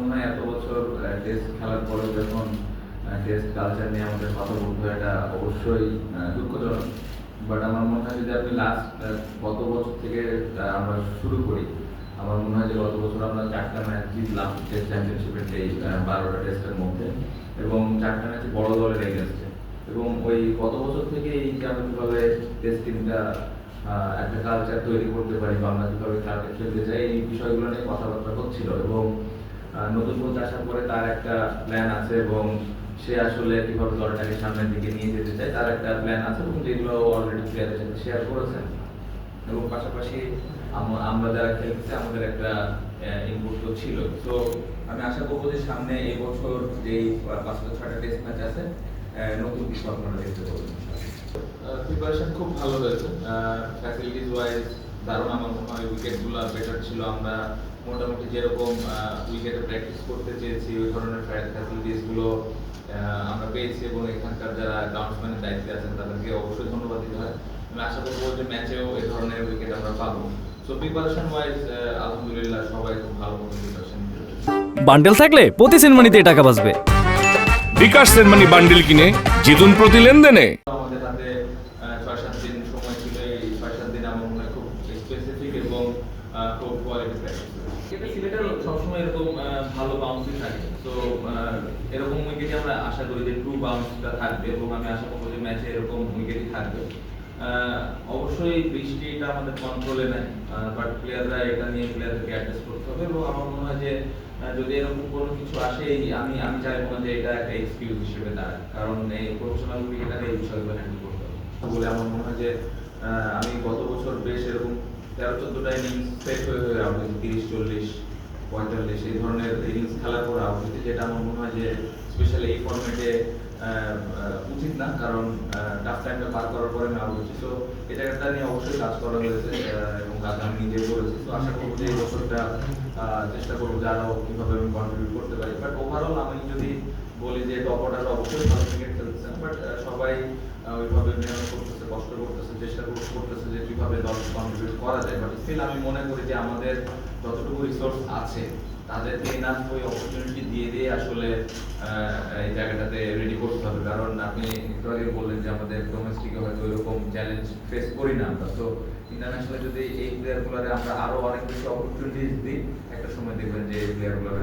মনে হয় এত বছর টেস্ট খেলার পরে যখন টেস্ট কালচার নিয়ে আমাদের কথা বলতে এটা অবশ্যই দুঃখজনক। বাট আমার মনে হয় যদি আপনি লাস্ট গত বছর থেকে আমরা শুরু করি, আমার মনে হয় যে গত বছর আমরা চারটা ম্যাচ জিতলাম টেস্ট চ্যাম্পিয়নশিপের বারোটা টেস্টের মধ্যে। এবং চারটা ম্যাচ বড় দলের এগেনস্টে এবং ওই গত বছর থেকে এই যে টেস্ট টিমটা একটা কালচার তৈরি করতে পারি বা আমরা কীভাবে খেলাতে খেলতে চাই, এই বিষয়গুলো নিয়ে কথাবার্তা হচ্ছিল। এবং নতুন কোচ আসার পরে তার একটা প্ল্যান আছে এবং সে আসলে কীভাবে দলটাকে সামনের দিকে নিয়ে যেতে চায়, তার একটা প্ল্যান আছে এবং যেগুলো অলরেডি প্লেয়ারের সাথে শেয়ার করেছেন এবং পাশাপাশি আমরা যারা খেলতেছি, আমাদের একটা ইনপুট তো ছিল। তো আমি আশা করব যে সামনে এই বছর যেই পাঁচটা ছয়টা টেস্ট ম্যাচ আছে নতুন কিছু আপনারা দেখতে পাবেন। প্রিপারেশন খুব ভালো হয়েছে। ফ্যাসিলিটিস ওয়াইজ দারুণ আমার মনে হয় উইকেটগুলো বেটার ছিল। আমরা মোটামুটি যেরকম উইকেটে প্র্যাকটিস করতে চেয়েছি ওই ধরনের ফ্যাসিলিটিসগুলো আমরা পেয়েছি এবং এখানকার যারা গ্রাউন্ডসম্যানের দায়িত্বে আছেন তাদেরকে অবশ্যই ধন্যবাদ দিতে হয়। আমি আশা করব যে ম্যাচেও এই ধরনের উইকেট আমরা পাবো। সো প্রিপারেশন ওয়াইজ আলহামদুলিল্লাহ সবাই খুব ভালো মতো প্রিপারেশন বান্ডেল থাকলে প্রতি সিনেমানিতে টাকা বাঁচবে। বিকাশ সেনমানি বান্ডিল কিনে জিতুন প্রতি লেনদেনে আমাদের হাতে আহ, ছয় সাত দিন সময় ছিল এই ছয় সাত দিন আমার মনে হয় খুব স্পেসিফিক এবং আহ, খুব এটা এবং অবশ্যই বৃষ্টিটা আমাদের কন্ট্রোলে নেই বাট প্লেয়াররা এটা নিয়ে প্লেয়ারদেরকে অ্যাডজাস্ট করতে হবে এবং আমার মনে হয় যে যদি এরকম কোনো কিছু আসে আমি আমি চাইব না যে এটা একটা এক্সকিউজ হিসেবে দাঁড়ায় কারণ এই প্রফেশনাল ক্রিকেটারে এই বিষয়গুলো হ্যান্ডেল করতে হবে। বলে আমার মনে হয় যে আমি গত বছর বেশ এরকম তেরো চোদ্দটা ইনিংস সেট হয়ে আউট হয়েছি তিরিশ চল্লিশ পঁয়তাল্লিশ, এই ধরনের ইনিংস খেলার পর আউট হয়েছে, যেটা আমার মনে হয় যে স্পেশালি এই ফর্মেটে উচিত না, কারণ টাফ টাইমটা পার করার পরে আউট হচ্ছি। তো এই জায়গাটা নিয়ে অবশ্যই কাজ করা হয়েছে এবং কাজ আমি নিজে করেছি। তো আশা করব যে এই বছরটা চেষ্টা করব যে আরও কীভাবে আমি কন্ট্রিবিউট করতে পারি। বাট ওভারঅল আমি যদি বলি যে টপ অর্ডার অবশ্যই ভালো ক্রিকেট খেলতেছেন বাট সবাই ওইভাবে মেহনত করতেছে, কষ্ট করতেছে, চেষ্টা কর- করতেছে যে কীভাবে দল কন্ট্রিবিউট করা যায়। বাট স্টিল আমি মনে করি যে আমাদের যতটুকু রিসোর্স আছে তাদেরকে এনাফ ওই অপরচুনিটি দিয়ে দিয়ে আসলে এই জায়গাটাতে রেডি করতে হবে। কারণ আপনি একটু আগে বললেন যে আমাদের ডোমেস্টিকে হয়তো ওইরকম চ্যালেঞ্জ ফেস করি না আমরা। তো ইন্টারন্যাশনালে যদি এই প্লেয়ারগুলোরে আমরা আরও অনেক বেশি অপরচুনিটিস দিই, একটা সময় দেখবেন যে এই প্লেয়ারগুলোর